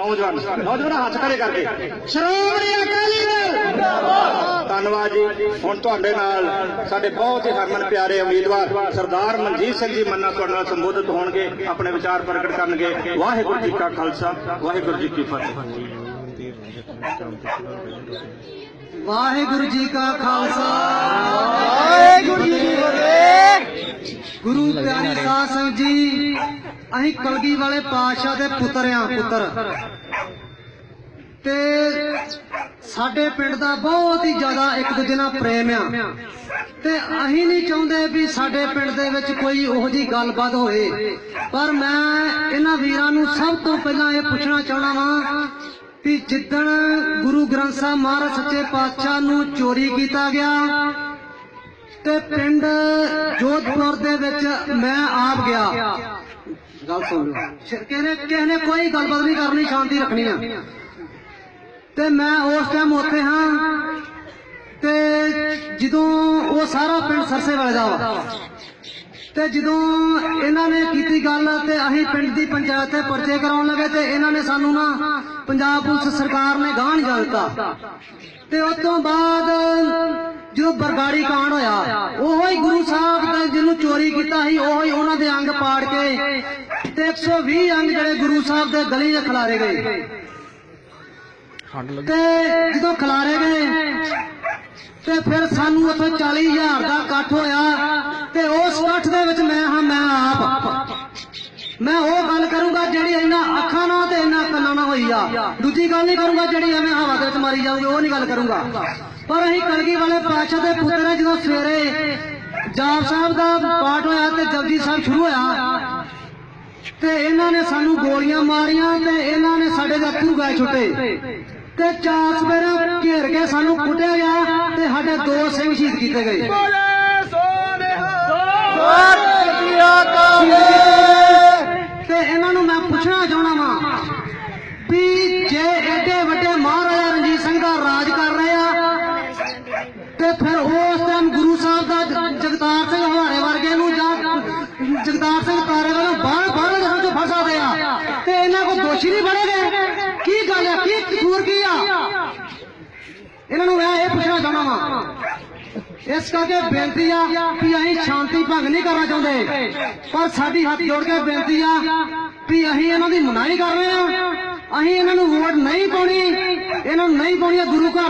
ਨੌਜਵਾਨ ਨੌਜਵਾਨ ਹੱਥ ਖੜੇ ਕਰਕੇ। ਸ਼੍ਰੋਮਣੀ ਅਕਾਲੀ ਦਲ! ਧੰਨਵਾਦ ਜੀ। ਹੁਣ ਤੁਹਾਡੇ ਨਾਲ ਸਾਡੇ ਬਹੁਤ ਹੀ ਹਰਮਨ ਪਿਆਰੇ ਉਮੀਦਵਾਰ ਸਰਦਾਰ ਮਨਜੀਤ ਸਿੰਘ ਜੀ ਮੰਨਾ ਤੁਹਾਡੇ ਨਾਲ ਸੰਬੋਧਿਤ ਹੋਣਗੇ, ਆਪਣੇ ਵਿਚਾਰ ਪ੍ਰਗਟ ਕਰਨਗੇ। ਵਾਹਿਗੁਰੂ ਜੀ ਕਾ ਖਾਲਸਾ, ਵਾਹਿਗੁਰੂ ਜੀ ਕੀ ਫਤਿਹ। ਵਾਹਿਗੁਰੂ ਜੀ ਕਾ ਖਾਲਸਾ ਵਾਹਿਗੁਰੂ ਜੀ ਕੀ ਫਤਿਹ ਪਿਆਰੀ ਸਾਧ ਸੰਗਤ ਜੀ ਅਸੀਂ ਕਲਗੀ ਵਾਲੇ ਪਾਤਸ਼ਾਹ ਦੇ ਪੁੱਤਰ ਆ ਪੁੱਤਰ। ਤੇ ਸਾਡੇ ਪਿੰਡ ਦਾ ਬਹੁਤ ਹੀ ਜ਼ਿਆਦਾ ਇੱਕ ਦੂਜੇ ਨਾਲ ਪ੍ਰੇਮ ਆ। ਤੇ ਅਸੀਂ ਨਹੀਂ ਚਾਹੁੰਦੇ ਵੀ ਸਾਡੇ ਪਿੰਡ ਦੇ ਵਿੱਚ ਕੋਈ ਉਹੋ ਜੀ ਗੱਲਬਾਤ ਹੋਏ ਪਰ ਮੈਂ ਇਹਨਾਂ ਵੀਰਾਂ ਨੂੰ ਸਭ ਤੋਂ ਪਹਿਲਾਂ ਇਹ ਪੁੱਛਣਾ ਚਾਹਣਾ ਵਾਂ ਵੀ ਜਿੱਦਣ ਗੁਰੂ ਗ੍ਰੰਥ ਸਾਹਿਬ ਮਹਾਰਾਜ ਸੱਚੇ ਪਾਤਸ਼ਾਹ ਨੂੰ ਚੋਰੀ ਕੀਤਾ ਗਿਆ ਤੇ ਪਿੰਡ ਜੋਧਪੁਰ ਦੇ ਵਿੱਚ ਮੈਂ ਆਪ ਗਿਆ। ਗੱਲ ਸੁਣ ਲਓ। ਸ਼- ਕਿਸੇ ਕੋਈ ਗੱਲਬਾਤ ਨਹੀਂ ਕਰਨੀ, ਸ਼ਾਂਤੀ ਰੱਖਣੀ ਆ। ਤੇ ਮੈਂ ਉਸ ਟਾਈਮ ਉੱਥੇ ਹਾਂ ਤੇ ਜਦੋਂ ਉਹ ਸਾਰਾ ਪਿੰਡ ਸਰਸੇ ਵਾਲੇ ਦਾ ਵਾ। ਤੇ ਜਦੋਂ ਇਹਨਾਂ ਨੇ ਕੀਤੀ ਗੱਲ ਤੇ ਅਸੀਂ ਪਿੰਡ ਦੀ ਪੰਚਾਇਤ ਤੇ ਪਰਚੇ ਕਰਾਉਣ ਲੱਗੇ ਤੇ ਇਹਨਾਂ ਨੇ ਸਾਨੂੰ ਨਾ ਪੰਜਾਬ ਪੁਲਿਸ ਸਰਕਾਰ ਨੇ ਗਾਂਹ ਨਹੀਂ ਜਾਣ ਦਿੱਤਾ। ਤੇ ਉਸ ਤੋਂ ਬਾਅਦ ਜਦੋਂ ਬਰਗਾੜੀ ਕਾਂਡ ਹੋਇਆ ਉਹੋ ਹੀ ਗੁਰੂ ਸਾਹਿਬ ਦਾ ਜਿਹਨੂੰ ਚੋਰੀ ਕੀਤਾ ਸੀ ਉਹੋ ਹੀ ਉਹਨਾਂ ਦੇ ਅੰਗ ਪਾੜ ਕੇ ਤੇ 120 ਅੰਗ ਜਿਹੜੇ ਗੁਰੂ ਸਾਹਿਬ ਦੇ ਗਲੀ 'ਚ ਖਿਲਾਰੇ ਗਏ। ਤੇ ਜਦੋਂ ਖਿਲਾਰੇ ਗਏ ਤੇ ਫਿਰ ਸਾਨੂੰ ਉੱਥੇ 40000 ਦਾ ਇਕੱਠ ਹੋਇਆ ਤੇ ਉਸ ਇਕੱਠ ਦੇ ਵਿੱਚ ਮੈਂ ਹਾਂ ਮੈਂ ਆਪ। ਮੈਂ ਉਹ ਗੱਲ ਕਰੂੰਗਾ ਜਿਹੜੀ ਇਹਨਾਂ ਅੱਖਾਂ ਨਾਲ ਤੇ ਇਹਨਾਂ ਕੰਨਾਂ ਨਾਲ ਹੋਈ ਆ। ਦੂਜੀ ਗੱਲ ਨਹੀਂ ਕਰੂੰਗਾ ਜਿਹੜੀ ਐਵੇਂ ਹਵਾ ਦੇ ਵਿੱਚ ਮਾਰੀ ਜਾਊਗੀ ਉਹ ਨਹੀਂ ਗੱਲ ਕਰੂੰਗਾ। ਪਰ ਅਸੀਂ ਕਲਗੀ ਵਾਲੇ ਪਾਤਸ਼ਾਹ ਦੇ ਪੁੱਤਰ ਆ, ਜਦੋਂ ਸਵੇਰੇ ਜਾਪ ਸਾਹਿਬ ਦਾ ਪਾਠ ਹੋਇਆ ਤੇ ਜਪਜੀ ਸਾਹਿਬ ਸ਼ੁਰੂ ਹੋਇਆ ਤੇ ਇਹਨਾਂ ਨੇ ਸਾਨੂੰ ਗੋਲੀਆਂ ਮਾਰੀਆਂ ਤੇ ਇਹਨਾਂ ਨੇ ਸਾਡੇ ਦੇ ਅੱਥਰੂ ਗਾਏ ਛੁੱਟੇ। ਤੇ ਚਾਰ ਸਵੇਰੇ ਘੇਰ ਕੇ ਸਾਨੂੰ ਕੁੱਟਿਆ ਗਿਆ ਤੇ ਸਾਡੇ ਦੋ ਸਿੰਘ ਸ਼ਹੀਦ ਕੀਤੇ ਗਏ। ਤੇ ਇਹਨਾਂ ਨੂੰ ਮੈਂ ਪੁੱਛਣਾ ਚਾਹਣਾ ਵਾਂ ਵੀ ਜੇ ਐਡੇ ਵੱਡੇ ਮਹਾਰਾਜਾ ਰਣਜੀਤ ਸਿੰਘ ਦਾ ਰਾਜ ਕਰ ਰਹੇ ਆ ਤੇ ਫਿਰ ਉਸ ਟਾਈਮ ਗੁਰੂ ਸਾਹਿਬ ਦਾ ਜ- ਜਗਤਾਰ ਸਿੰਘ ਹਵਾਰੇ ਵਰਗੇ ਨੂੰ ਜਾਂ ਜਗਤਾਰ ਸਿੰਘ ਤਾਰੇ ਵੱਲੋਂ ਬਾਹਰ ਬਾਹਰ ਜਹਾਂ ਤੋਂ ਫਸਾਦੇ ਆ ਤੇ ਇਹਨਾਂ ਕੋ ਦੋਸ਼ੀ ਨਹੀਂ ਬਣੇ ਗਏ। ਕੀ ਗੱਲ ਆ? ਕੀ ਕਸੂਰ ਕੀ ਆ? ਇਹਨਾਂ ਨੂੰ ਮੈਂ ਇਹ ਪੁੱਛਣਾ ਚਾਹਣਾ ਵਾਂ। ਇਸ ਕਰਕੇ ਬੇਨਤੀ ਆ ਕਿ ਅਸੀਂ ਸ਼ਾਂਤੀ ਭੰਗ ਨਹੀਂ ਕਰਨਾ ਚਾਹੁੰਦੇ। ਪਰ ਸਾਡੀ ਹੱਥ ਜੋੜ ਕੇ ਬੇਨਤੀ ਆ ਵੀ ਅਸੀਂ ਇਹਨਾਂ ਦੀ ਮਨਾਹੀ ਕਰ ਰਹੇ ਆ ਅਸੀਂ ਇਹਨਾਂ ਨੂੰ ਵੋਟ ਨਹੀਂ ਪਾਉਣੀ। ਇਹਨਾਂ ਨੂੰ ਨਹੀਂ ਪਾਉਣੀ ਗੁਰੂ ਘਰ।